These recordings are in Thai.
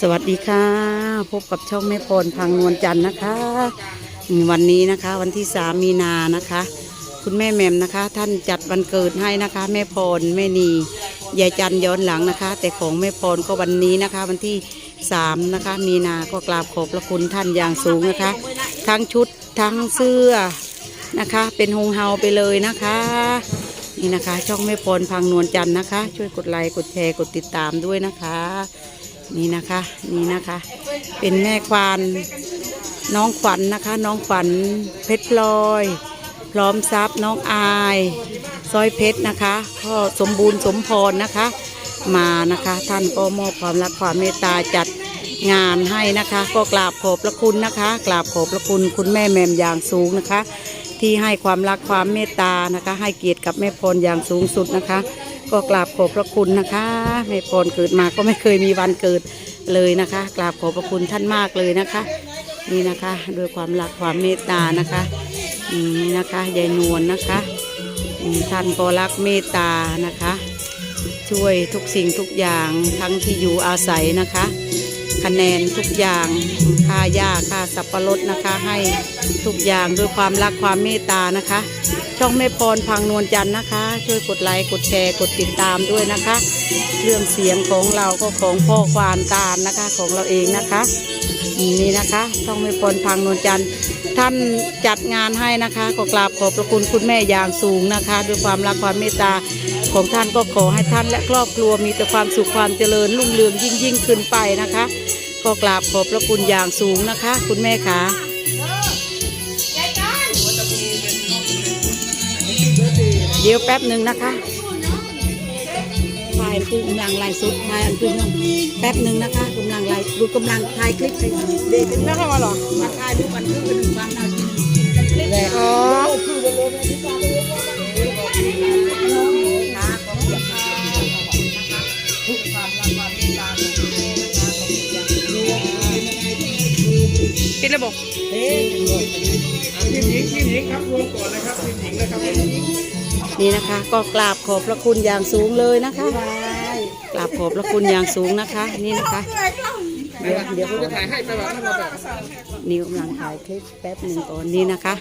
สวัสดีค่ะ พบกับช่องแม่พรพังนวลจันทร์นะคะ วันนี้นะคะวันที่สามมีนานะคะ คุณแม่แม่มนะคะ ท่านจัดวันเกิดให้นะคะ แม่พรแม่นียายจันทร์ย้อนหลังนะคะ แต่ของแม่พรก็วันนี้นะคะ วันที่สามนะคะ มีนาก็กราบขอบพระคุณท่านอย่างสูงนะคะ ทั้งชุดทั้งเสื้อนะคะ เป็นฮงเฮาไปเลยนะคะนี่นะคะ ช่องแม่พรพังนวลจันทร์นะคะ ช่วยกดไลค์กดแชร์กดติดตามด้วยนะคะ นี่นะคะนี่นะคะ เป็นแม่ควานน้องขวัญนะคะ น้องขวัญเพชรพลอย พร้อมทรัพย์น้องอายสร้อยเพชรนะคะก็สมบูรณ์สมพรนะคะ มานะคะ ท่านก็มอบความรักความเมตตาจัดงานให้นะคะ ก็กราบขอบพระคุณนะคะกราบขอบพระคุณคุณแม่แม่มอย่างสูงนะคะ ที่ให้ความรักความเมตตานะคะ ให้เกียรติกับแม่พรอย่างสูงสุดนะคะ ก็กราบขอบพระคุณนะคะแม่พรเกิดมาก็ไม่เคยมีวันเกิดเลยนะคะ กราบขอบพระคุณท่านมากเลยนะคะ นี่นะคะด้วยความรักความเมตตานะคะนี่นะคะยายนวลนะคะท่านก็รักเมตตานะคะ ช่วยทุกสิ่งทุกอย่างทั้งที่อยู่อาศัยนะคะ คะแนนทุกอย่างค่าหญ้าค่าสับปะรดนะคะ ให้ทุกอย่างด้วยความรักความเมตตานะคะ ช่องแม่พรพังนวลจันทร์นะคะ ช่วยกดไลค์กดแชร์กดติดตามด้วยนะคะ เรื่องเสียงของเราก็ของพ่อควานตาลนะคะของเราเองนะคะ นี่นะคะช่องแม่พรพังนวลจันทร์ท่านจัดงานให้นะคะ ก็กราบขอบพระคุณคุณแม่อย่างสูงนะคะ ด้วยความรักความเมตตาของท่านก็ขอให้ท่านและครอบครัวมีแต่ความสุขความเจริญรุ่งเรืองยิ่งยิ่งขึ้นไปนะคะ ก็กราบขอบพระคุณอย่างสูงนะคะ คุณแม่คะเดี๋ยวแป๊บหนึ่งนะคะ ถ่ายคือกำลังไลฟ์สดถ่ายอันคือแป๊บหนึ่งนะคะกำลังไลฟ์ดูกำลังถ่ายคลิปให้เด็กกันนะคะมาหรอมาถ่ายดูกันคือเป็นความน่ากินอ๋อปิดระบบทีมหญิงทีมหญิงครับรวมก่อนนะครับทีมหญิงนะครับนี่นะคะก็กราบขอบพระคุณอย่างสูงเลยนะคะ ราบขอบพระคุณอย่างสูงนะคะ นี่นะคะเดี๋ยวเดี๋ยวจะถ่ายให้ไปแบบนั้นแบบนี่กำลังถ่ายคลิปแป๊บหนึ่งก่อนนี่นะคะ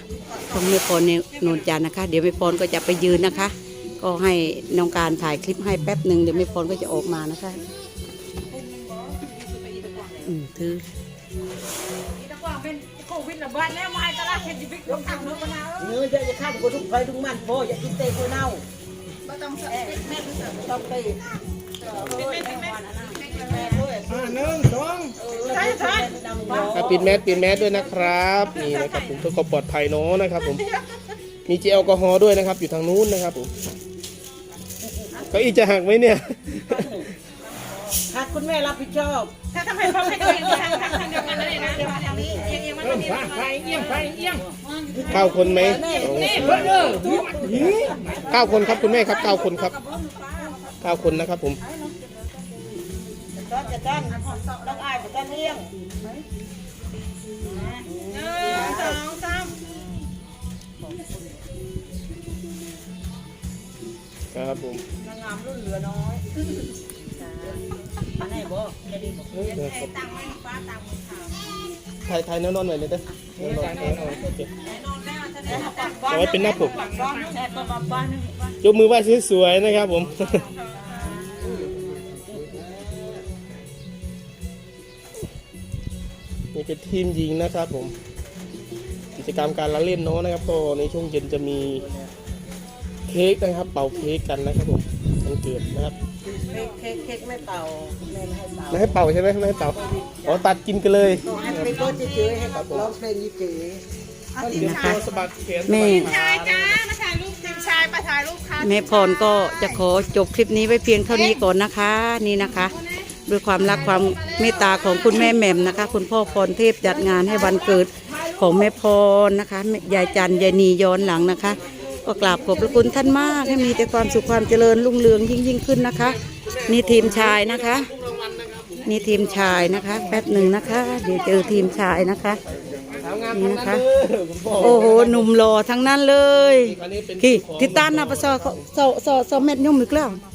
ของแม่พรในนนจันทร์นะคะ เดี๋ยวแม่พรก็จะไปยืนนะคะ ก็ให้น้องการถ่ายคลิปให้แป๊บหนึ่งเดี๋ยวแม่พรก็จะออกมานะคะอืมถือแต่ว่าเป็นโควิดระบาดแล้วมาตลาดเศรษฐกิจลงทางเนื้อมะนาวเนื้อจะจะข้ามคนทุกไปทุกมันพ่ออย่ากินเตะคนเน่าไม่ต้องเสิร์ฟแม่รู้สึกต้องไปอ่า หนึ่งสองใช่ใช่นำบ้าอะปิดแมสปิดแมสด้วยนะครับนี่นะครับผมเพื่อความปลอดภัยเนาะนะครับผมมีเจลแอลกอฮอล์ด้วยนะครับ อยู่ทางนู้นนะครับผมเก้าอี้จะหักไหมเนี่ยหากคุณแม่รับผิดชอบถ้าทำไมพ่อไม่เคยทางทางเดียวกันเลยนะทางนี้เอียงเอียงมาทางนี้ไฟเอียงไฟเอียงเก้าคนไหมเก้าคนครับคุณแม่ครับเก้าคนครับ เก้าคนนะครับผมต้อนจะต้อนต้องอายจะต้อนเลี้ยงหนึ่งสองสามครับผมนางงามรุ่นเหลือน้อยไหนบอกจะดีบอกตังไม่ฟ้าตังมือขาวถ่ายถ่ายแนวนอนหน่อยเลยเด้อนอนนอนโอเคนอนแล้วจะได้เอาไว้เป็นหน้าปกบ้านแอบมาบ้านยกมือไหว้สวยๆนะครับผม นี่เป็นทีมหญิงนะครับผม กิจกรรมการละเล่นเนาะนะครับ ก็ในช่วงเย็นจะมีเค้กนะครับ เป่าเค้กกันนะครับผมวันเกิดนะครับเค้กเค้กเค้กไม่เป่าแม่ไม่ให้เป่าไม่ให้เป่าใช่ไหมไม่ให้เป่าอ๋อตัดกินกันเลยให้ไปก็เฉยๆให้ร้องเพลงเฉยเตรียมตัวสะบัดแขนสะแม่บัดชายจ้ามาถ่ายรูปทีมชายมาถ่ายรูปค่ะแม่พรก็จะขอจบคลิปนี้ไว้เพียงเท่านี้ก่อนนะคะ นี่นะคะ ด้วยความรักความเมตตาของคุณแม่แหม่มนะคะ คุณพ่อพรเทพจัดงานให้วันเกิดของแม่พรนะคะยายจันยายนีย้อนหลังนะคะ ก็กราบขอบพระคุณท่านมากให้มีแต่ความสุขความเจริญรุ่งเรืองยิ่งยิ่งขึ้นนะคะ นี่ทีมชายนะคะ นี่ทีมชายนะคะแป๊บหนึ่งนะคะ เดี๋ยวเจอทีมชายนะคะสาวงามนี่ทั้งนะนั้คะนเลยผมบอกโอ้โหหนุ่มหล่อทั้งนั้นเลยอันนี้เป็นที่ที่ต้านนะปะซอเขาโซโซโซเม็ดยุ่มอีกแล้วเ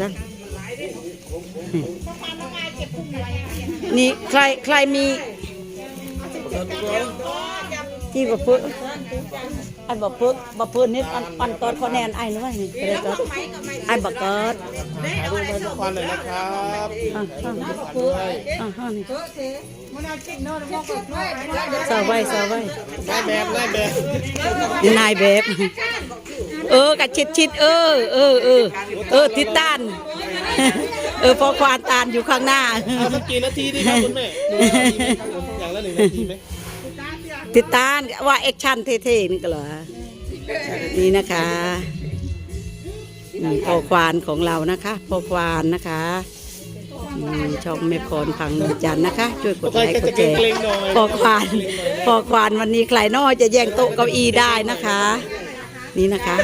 จ้ะนี่ใครใครมีที่กับเพึ กอันบะพึกบะพึกนี่อันอันตอนเขาแนนไอ้นี่ว่านี่ก็ได้ตอนไอ้บะเกิดถ่ายรูปให้ทุกคนหน่อยนะครับอะอะด้วยอะอะนี่มันเอาจิ้งโน่นมองกับน้อยสาวไว้สาวไว้ได้แบบได้แบบนายแบบ เออกะชิดชิดๆเออเออเออเออติดตานเออพอควานตานอยู่ข้างหน้าเอาสักกี่นาทีดีครับคุณแม่หนึ่งนาทีไหมครับผมอย่างละหนึ่งนาทีไหม ติดตานว่าแอคชั่นเท่ๆนี่ก็เหรอนี่นะคะพอควานของเรานะคะพอควานนะคะช่องแม่พรพังนวลจันนะคะ ช่วยกดไลค์กดแชร์พอควานพอควานวันนี้ใครน้อจะแย่งโต๊ะเก้าอี้ได้นะคะ นี่นะคะ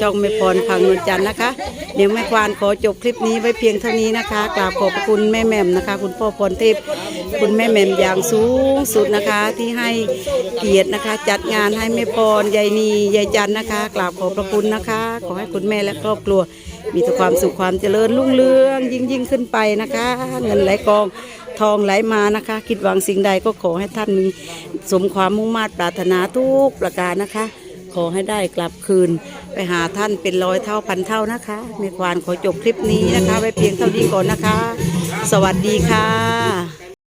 ช่องแม่พรพังนวลจันนะคะ เดี๋ยวแม่ควานขอจบคลิปนี้ไว้เพียงเท่านี้นะคะกราบขอบพระคุณแม่แม่มนะคะ คุณพ่อพรเทพ คุณแม่แหม่มอย่างสูงสุดนะคะที่ให้เกียรตินะคะ จัดงานให้แม่พรยายนียายจันนะคะ กราบขอบพระคุณนะคะ ขอให้คุณแม่และครอบครัว มีแต่ความสุขความเจริญรุ่งเรือง ยิ่งยิ่งขึ้นไปนะคะ เงินไหลกองทองไหลมานะคะ คิดหวังสิ่งใดก็ขอให้ท่านมีสมความมุ่งมา่ปรารถนาทุกประการนะคะขอให้ได้กลับคืนไปหาท่านเป็นร้อยเท่าพันเท่านะคะแม่ควานขอจบคลิปนี้นะคะ ไว้เพียงเท่านี้ก่อนนะคะ สวัสดีค่ะ